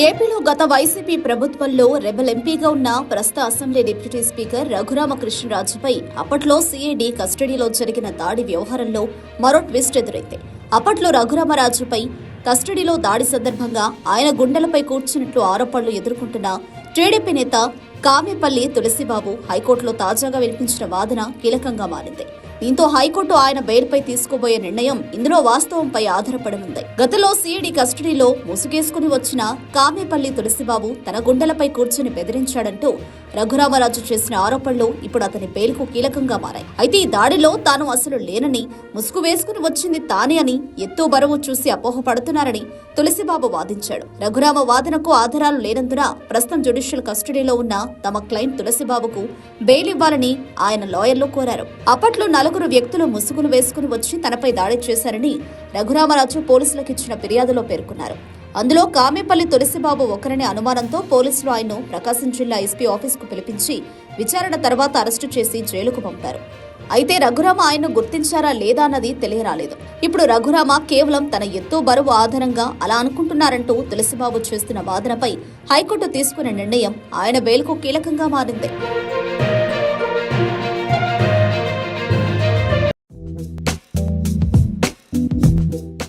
ఏపీలో గత వైసీపీ ప్రభుత్వంలో రెబల్ ఎంపీగా ఉన్న ప్రస్తుత అసెంబ్లీ డిప్యూటీ స్పీకర్ రఘురామకృష్ణరాజుపై అప్పట్లో సిఐడి కస్టడీలో జరిగిన దాడి వ్యవహారంలో మరో ట్విస్ట్ ఎదురైంది అప్పట్లో రఘురామరాజుపై కస్టడీలో దాడి సందర్భంగా ఆయన గుండెలపై కూర్చున్నట్లు ఆరోపణలు ఎదుర్కొంటున్న టీడీపీ నేత కామెపల్లి తులసిబాబు హైకోర్టులో తాజాగా వినిపించిన వాదన కీలకంగా మారింది. దీంతో హైకోర్టు ఆయన బెయిల్పై తీసుకోబోయే నిర్ణయం ఇందులో వాస్తవంపై ఆధారపడనుంది. గతంలో సిఐడి కస్టడీలో ముసుగేసుకుని వచ్చిన కామేపల్లి తులసిబాబు తన గుండెలపై కూర్చుని బెదిరించాడంటూ రఘురామరాజు చేసిన ఆరోపణలు ఇప్పుడు అతని బెయిల్కు కీలకంగా మారాయి. అయితే ఈ దాడిలో తాను అసలు లేనని ముసుగు వేసుకుని వచ్చింది తానే అని ఎత్తు బరువు చూసి అపోహపడుతున్నారని తులసిబాబు వాదించాడు. రఘురామ వాదనకు ఆధారాలు లేనందున ప్రస్తుతం జ్యుడిషియల్ కస్టడీలో ఉన్న తమ క్లయింట్ తులసిబాబుకు బెయిల్ ఇవ్వాలని ఆయన లాయర్లు కోరారు. అప్పట్లో నలుగురు వ్యక్తులు ముసుగులు వేసుకుని వచ్చి తనపై దాడి చేశారని రఘురామరాజు పోలీసులకు ఇచ్చిన ఫిర్యాదులో పేర్కొన్నారు. అందులో కామేపల్లి తులసిబాబు ఒకరనే అనుమానంతో పోలీసులు ఆయన్ను ప్రకాశం జిల్లా ఎస్పీ ఆఫీసుకు పిలిపించి విచారణ తర్వాత అరెస్టు చేసి జైలుకు పంపారు. అయితే రఘురామ ఆయన్ను గుర్తించారా లేదా అన్నది తెలియరాలేదు. ఇప్పుడు రఘురామ కేవలం తన ఎత్తు బరువు ఆధారంగా అలా అనుకుంటున్నారంటూ తులసిబాబు చేస్తున్న వాదనపై హైకోర్టు తీసుకున్న నిర్ణయం ఆయన బెయిల్కు కీలకంగా మారింది.